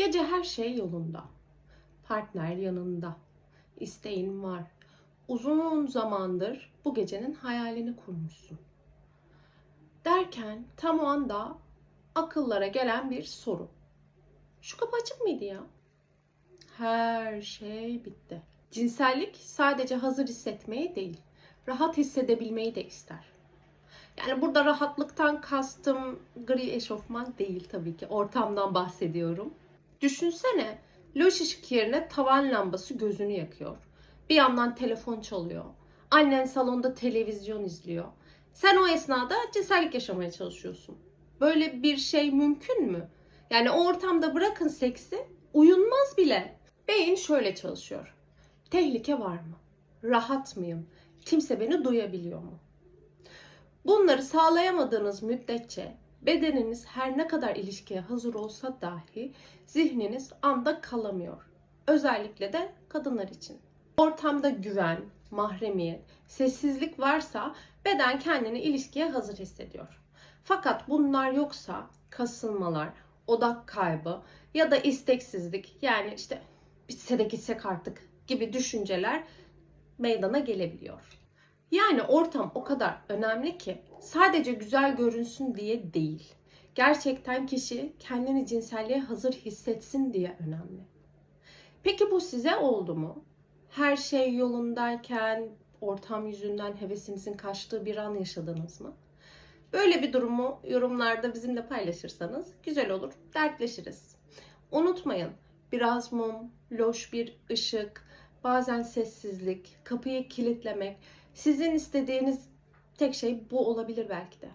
Gece her şey yolunda. Partner yanında. İsteğin var. Uzun zamandır bu gecenin hayalini kurmuşsun. Derken tam o anda akıllara gelen bir soru. Şu kapı açık mıydı ya? Her şey bitti. Cinsellik sadece hazır hissetmeyi değil, rahat hissedebilmeyi de ister. Yani burada rahatlıktan kastım gri eşofman değil tabii ki. Ortamdan bahsediyorum. Düşünsene loş ışık yerine tavan lambası gözünü yakıyor. Bir yandan telefon çalıyor. Annen salonda televizyon izliyor. Sen o esnada cinsellik yaşamaya çalışıyorsun. Böyle bir şey mümkün mü? Yani o ortamda bırakın seksi, uyunmaz bile. Beyin şöyle çalışıyor. Tehlike var mı? Rahat mıyım? Kimse beni duyabiliyor mu? Bunları sağlayamadığınız müddetçe bedeniniz her ne kadar ilişkiye hazır olsa dahi zihniniz anda kalamıyor. Özellikle de kadınlar için. Ortamda güven, mahremiyet, sessizlik varsa beden kendini ilişkiye hazır hissediyor. Fakat bunlar yoksa kasılmalar, odak kaybı ya da isteksizlik yani işte bitse de gitsek artık gibi düşünceler meydana gelebiliyor. Yani ortam o kadar önemli ki sadece güzel görünsün diye değil. Gerçekten kişi kendini cinselliğe hazır hissetsin diye önemli. Peki bu size oldu mu? Her şey yolundayken ortam yüzünden hevesinizin kaçtığı bir an yaşadınız mı? Böyle bir durumu yorumlarda bizimle paylaşırsanız güzel olur, dertleşiriz. Unutmayın, biraz mum, loş bir ışık, bazen sessizlik, kapıyı kilitlemek, sizin istediğiniz tek şey bu olabilir belki de.